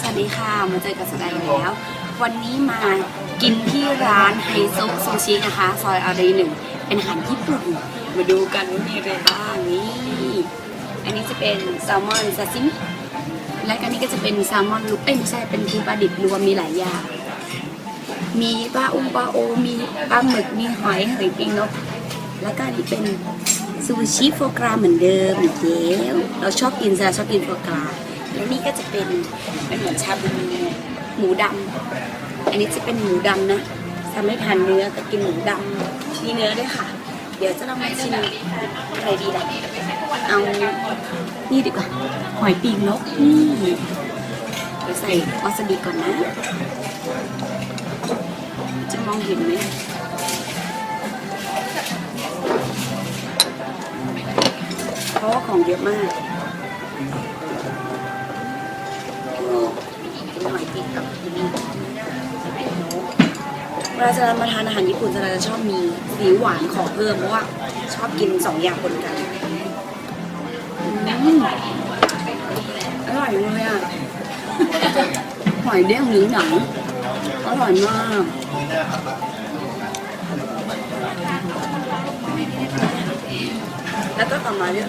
สวัสดีค่ะมาเจอกับสกายแล้ว วันนี้มากินที่ร้านไฮโซซูชินะคะ ซอยอารีหนึ่งเป็นอาหารญี่ปุ่น มาดูกันว่ามีอะไรบ้างนี่ อันนี้จะเป็นแซลมอนซาซิมิและก็นี่ก็จะเป็นแซลมอนลูกเอ้ยไม่ใช่เป็นคือปลาดิบรวมมีหลายอย่าง มีปลาอุ้งปลาโอ มีปลาหมึก มีหอยหอยปีงนก แล้วก็อันนี้เป็นซูชิโฟกราเหมือนเดิมอีกแล้วเราชอบกินซะชอบกินโฟกรา นี่ก็จะเป็นเป็นเหมือนชาบูหมูดำอันนี้จะเป็นหมูดำนะทำไม่ทานเนื้อแต่กินหมูดำมีเนื้อด้วยค่ะ เดี๋ยวจะลองมาชิมอะไรดีล่ะเอานี่ดีกว่าหอยปีกนกนี่เดี๋ยวใส่วาซาบิก่อนนะ จะมองเห็นไหมเพราะว่าของเยอะมากินหอยปีกกับนี่เวลาจะมาทานอาหารญี่ปุ่นจะจะชอบมีสีหวานขอเพิ่มเพราะว่าชอบกินสองอย่างปนกันอืมอร่อยเลยอะหอยเด้งหรือหนังอร่อยมากแล้วก็ต่อมาเนี่ย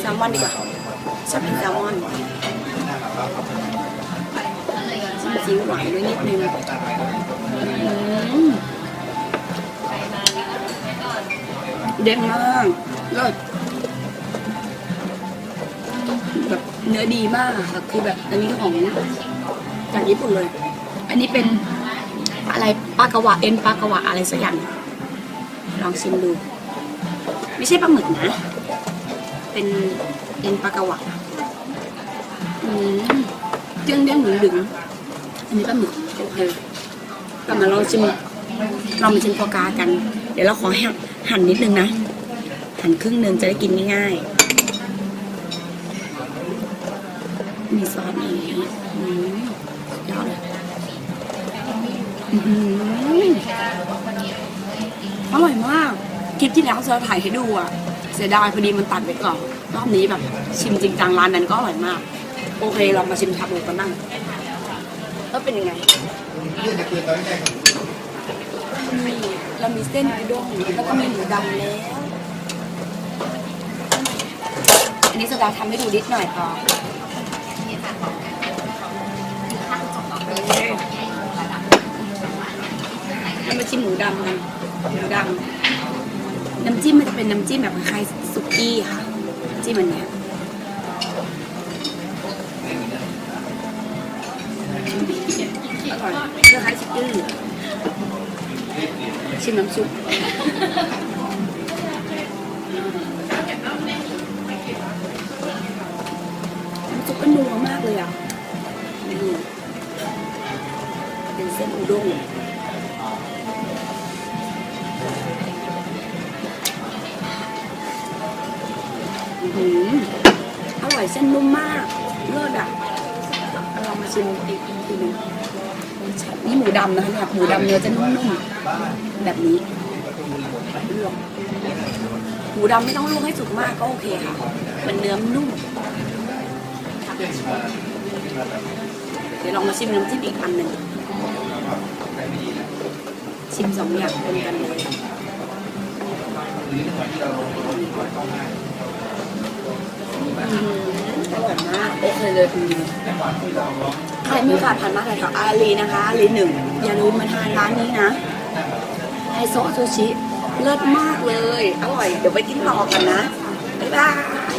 แซลมอนดีกว่าชอบกินแซลมอน ซีอิ๊วหวานด้วยนิดนึงอืมเด้งมากเลิศแบบเนื้อดีมากอะค่ะคือแบบอันนี้ของจากญี่ปุ่นเลย อันนี้เป็นอะไรปลากระวะเอ็นปลากระวะอะไรสักอย่างลองชิมดู ไม่ใช่ปลาหมึกนะ เป็นเป็นปลากระหวะอืมเด้งเด้งหนึ่งดึงๆ อันนี้ปลาหมึกโอเคกลับมาเราชิมเรามาชิมโฟกากัน เดี๋ยวเราขอหั่นหั่นนิดนึงนะ หั่นครึ่งหนึ่งจะได้กินง่ายๆ มีซอสอย่างนี้อืมยอดเลยอือหืออร่อยมาก คลิปที่แล้วเราถ่ายให้ดูอะ เสียดายพอดีมันตัดไปก่อน รอบนี้แบบ ชิมจริงจังร้านนั้นก็อร่อยมาก โอเค เรามาชิมชาบูกันบ้าง ว่าเป็นยังไงมีเรามีเส้นอุด้งแล้วก็มีหมูดำแล้วอันนี้สดาทำให้ดูนิดหน่อยพอเรามาชิมหมูดำกันหมูดำน้ำจิ้มมันจะเป็นน้ำจิ้มแบบคล้ายๆสุกี้ค่ะน้ำจิ้มอันเนี้ย อร่อยคล้ายๆสุกี้ชิมน้ำซุปน้ำซุปก็นัวมากเลยอะเป็นเส้นอุด้งอื้อร่อยเส้นนุ่มมากเลิศอะ มาชิมอีกทีหนึงนี่หมูดำนะคะเนี่ยหมูดำเนื้อจะนุ่มๆแบบนี้ลวกหมูดำไม่ต้องลวกให้สุกมากก็โอเคค่ะ มันเนื้อนุ่ม เดี๋ยวลองมาชิมน้ำจิ้มอีกอันหนึ่ง ชิมสองอย่างปนกันเลย อร่อยมากโอเคเลยใครไม่ผ่าสผ่านมาแถวอารีนะคะ อารีหนึ่งอย่าลืมมาทานร้านนี้นะไฮโซซูชิ เลิศมากเลย อร่อย เดี๋ยวไปกินต่อกันนะ บ๊ายบาย